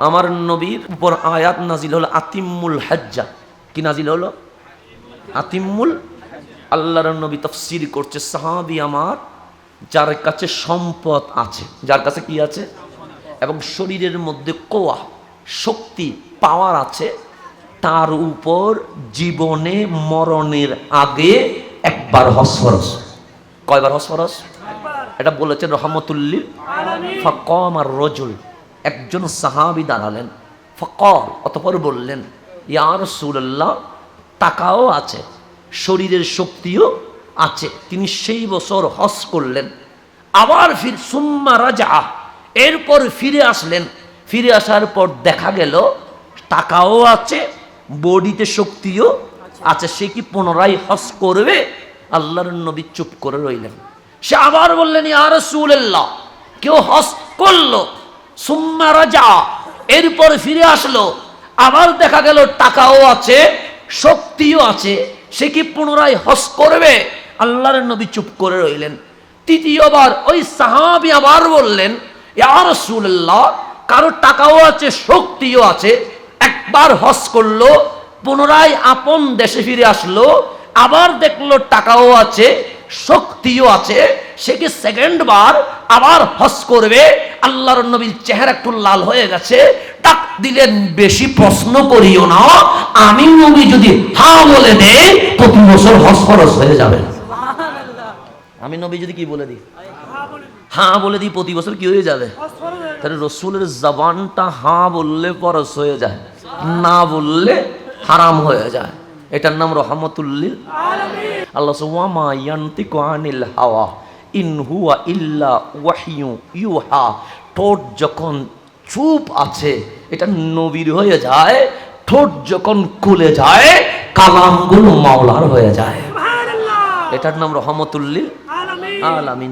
আমার নবীর উপর আয়াত নাজিল হলো আতিমুল হাজ্জা। কি নাজিল হলো? আতিমুল? আল্লাহর নবী তফসির করছে সাহাবি আমার যার কাছে সম্পদ আছে। যার কাছে কি আছে? এবং শরীরের মধ্যে কোয়া শক্তি পাওয়ার আছে তার উপর জীবনে মরণের আগে একবার হসফরস। কয়বার হসফরস? এটা বলেছেন রহমতুল্লিল। ফকম আর রজুল। একজন সাহাবি দাঁড়ালেন। ফকর, অতপর বললেন ইয়ার সুল্লাহ টাকাও আছে, শরীরের শক্তিও আছে। তিনি সেই বছর হস করলেন। আবার ফির, সুম্মা রাজা এরপর ফিরে আসলেন। ফিরে আসার পর দেখা গেল, টাকাও আছে, বডিতে শক্তিও আছে। সে কি পুনরায় হস করবে? আল্লাহর নবী চুপ করে রইলেন। সে আবার বললেন আর সুল্লাহ কেউ হস করল? এরপর ফিরে আসলো। আবার দেখা গেল টাকাও আছে, শক্তিও আছে। সে কি পুনরায় হস করবে? আল্লাহর নবী চুপ করে রইলেন। তৃতীয়বার ওই সাহাবি আবার বললেন ইয়ার রাসূলুল্লাহ, কারও টাকাও আছে, শক্তিও আছে, একবার হস করল, পুনরায় আপন দেশে ফিরে আসলো, আবার দেখল টাকাও আছে, শক্তিও আছে, সে কি সেকেন্ড বার আবার হস করবে আল্লাহর নবীর চেহারা একটু লাল হয়ে গেছে ডাক দিলেন বেশি প্রশ্ন করিও না আমি নবী যদি হা বলে দেই প্রতি বছর হস খরচ হয়ে যাবে। আমি নবী যদি কি বলে দিই? হ্যাঁ বলে দিই প্রতি বছর কি হয়ে যাবে? তাহলে রসুলের জবানটা হাঁ বললে পরশ হয়ে যায় না বললে হারাম হয়ে যায়। এটার নাম রহমতুল্লিল আল্লাহ ওয়ামা ইয়ান্তিকু আনিল হাওয়া। ইন হুয়া ইল্লা ওয়াহিউ ইউহা। ঠোঁট যখন চুপ আছে এটা নবীর হয়ে যায় ঠোঁট যখন খুলে যায় কালামগুলো মাওলার হয়ে যায়। এটার নাম রহমতুল্লিল আলামিন।